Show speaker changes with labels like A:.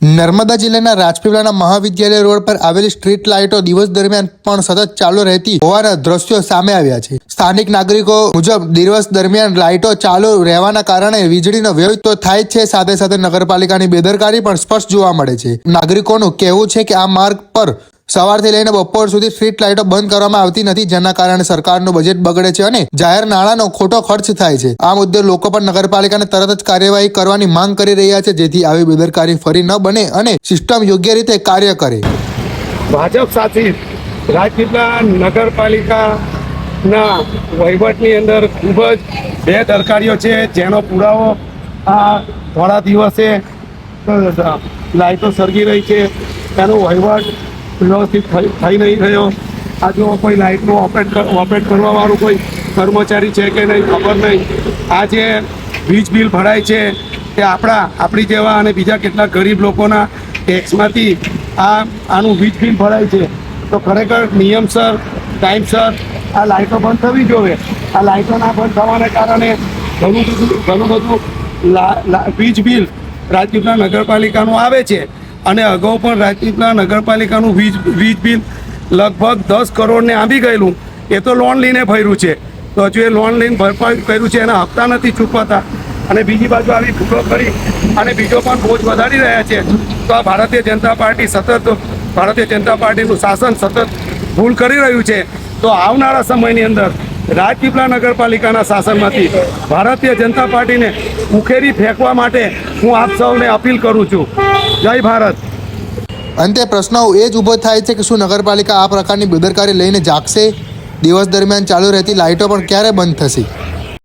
A: નર્મદા જિલ્લાના રાજપીપળાના મહાવિદ્યાલય રોડ પર આવેલી સ્ટ્રીટ લાઇટો દિવસ દરમિયાન પણ સતત ચાલુ રહેતી હોવાના દ્રશ્યો સામે આવ્યા છે. સ્થાનિક નાગરિકો મુજબ દિવસ દરમિયાન લાઇટો ચાલુ રહેવાના કારણે વીજળીનો વ્યય તો થાય છે, સાથે સાથે નગરપાલિકાની બેદરકારી પણ સ્પષ્ટ જોવા મળે છે. નાગરિકોનું કહેવું છે કે આ માર્ગ પર સવારથી લઈને બપોર સુધી સ્ટ્રીટ લાઇટો બંધ કરવામાં આવતી નથી, જેના કારણે સરકારનું બજેટ બગડે છે અને જાહેર નાણાંનો ખોટો ખર્ચ થાય છે. આ મુદ્દે લોકો પણ નગરપાલિકાને તરત જ કાર્યવાહી કરવાની માંગ કરી રહ્યા છે, જેથી આવી બેદરકારી ફરી ન બને અને સિસ્ટમ યોગ્ય રીતે કાર્ય કરે.
B: ભાજપ શાસિત રાજપીપળા નગરપાલિકાના વહીવટની અંદર ખૂબ જ બેદરકારીઓ છે. જેનો પુરાવો આ થોડા દિવસે લાઇટો સળગી રહી છે. તેનો વહીવટ વ્યવસ્થિત થઈ નહીં થયો આ જો કોઈ લાઇટનું ઓપરેટ ઓપરેટ કરવાવાળું કોઈ કર્મચારી છે કે નહીં, ખબર નહીં. આ જે વીજ બિલ ભરાય છે તે આપણા આપણી જેવા અને બીજા કેટલાક ગરીબ લોકોના ટેક્સમાંથી આ આનું વીજ બિલ ભરાય છે. તો ખરેખર નિયમસર ટાઈમસર આ લાઇટો બંધ થવી જોઈએ. આ લાઇટો ના બંધ થવાને કારણે ઘણું બધું ઘણું બધું વીજ બિલ રાજપીપળા નગરપાલિકાનું આવે છે. અને અગાઉ પણ રાજપીપળા નગરપાલિકાનું વીજ વીજ બિલ લગભગ દસ કરોડને આંબી ગયેલું. એ તો લોન લઈને ભર્યું છે. તો હજુ એ લોન લઈને ભરપાઈ કર્યું છે, એના હપ્તા નથી ચૂકવાતા અને બીજી બાજુ આવી ભૂલો કરી અને બીજો પણ બોજ વધારી રહ્યા છે. તો આ ભારતીય જનતા પાર્ટી સતત, ભારતીય જનતા પાર્ટીનું શાસન સતત ભૂલ કરી રહ્યું છે. તો આવનારા સમયની અંદર રાજપીપળા નગરપાલિકાના શાસનમાંથી ભારતીય જનતા પાર્ટીને ઉખેરી ફેંકવા માટે હું આપ સૌને અપીલ કરું છું. જય ભારત.
A: અંતે પ્રશ્ન એ જ ઊભો થાય છે કે શું નગરપાલિકા આ પ્રકારની બેદરકારી લઈને જાગશે? દિવસ દરમિયાન ચાલુ રહેતી લાઇટો પણ ક્યારે બંધ થશે?